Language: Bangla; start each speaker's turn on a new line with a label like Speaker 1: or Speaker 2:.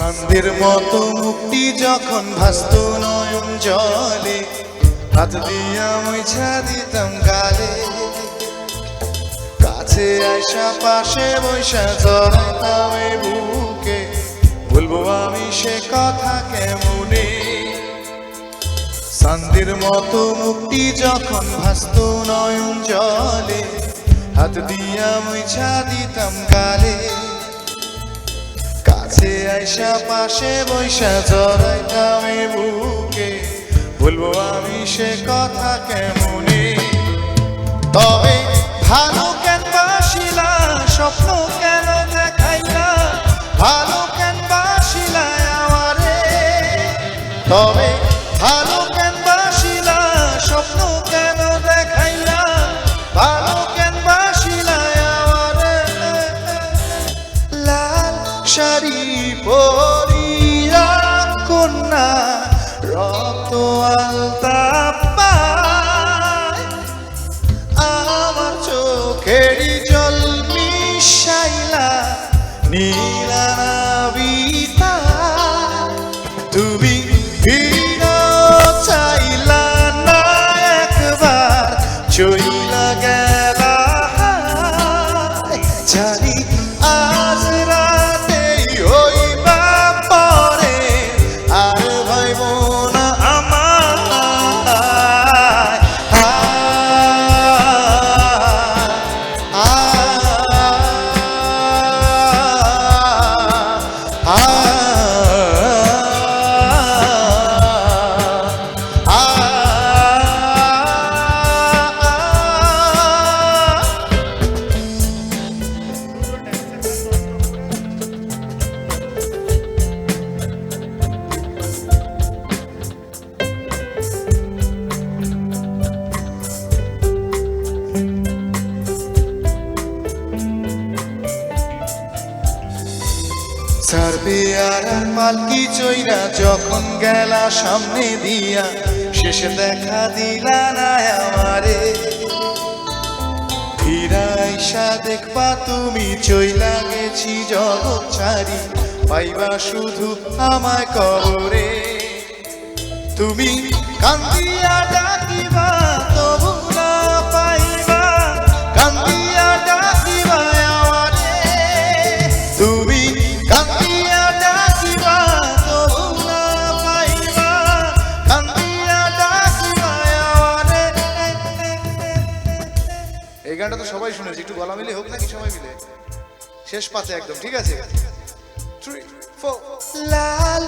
Speaker 1: চাঁদের মতো মুক্তি যখন ভাস্ত নয়ন জলে, হাত দিয়া মুছা দিতাম গালে। কাছে আইসা পাশে বৈশা জড়াইতাম এ বুকে, বলব আমি সে কথা কেমনে? চাঁদের মতো মুক্তি যখন ভাস্ত নয়ন জলে, হাত দিয়া মুছা দিতাম গালে। কাছে আইসা পাশে বৈশা জড়াই আমি বুকে। বলব আমি সে কথা কেমনে? তবে ভালো কেন বাসিলা স্বপ্ন কেন দেখাইলা? ভালো কেন বাসিলা আমারে। তবে ভালো শাড়ি পরিয়া কন্যা, রক্ত আলতা আমার চোখেরই জল মিশাইলা নীলা নাবিতা তুমি চাইলা না চইলা গেলা আজ সারবে আর পালকি চইরা যখন গেলা সামনে দিয়া, শেষে দেখা দিলা না আমারে। ফিরাইসা দেখবা তুমি চইলা গেছি জগৎ ছাড়ি, পাইবা শুধু আমায় কবরে। তুমি কান্দিয়া ডাকিবা গানটা তো সবাই শুনেছি, একটু গলা মিলে হোক নাকি সবাই মিলে। শেষ পাতে একদম, ঠিক আছে? থ্রি ফোর লাল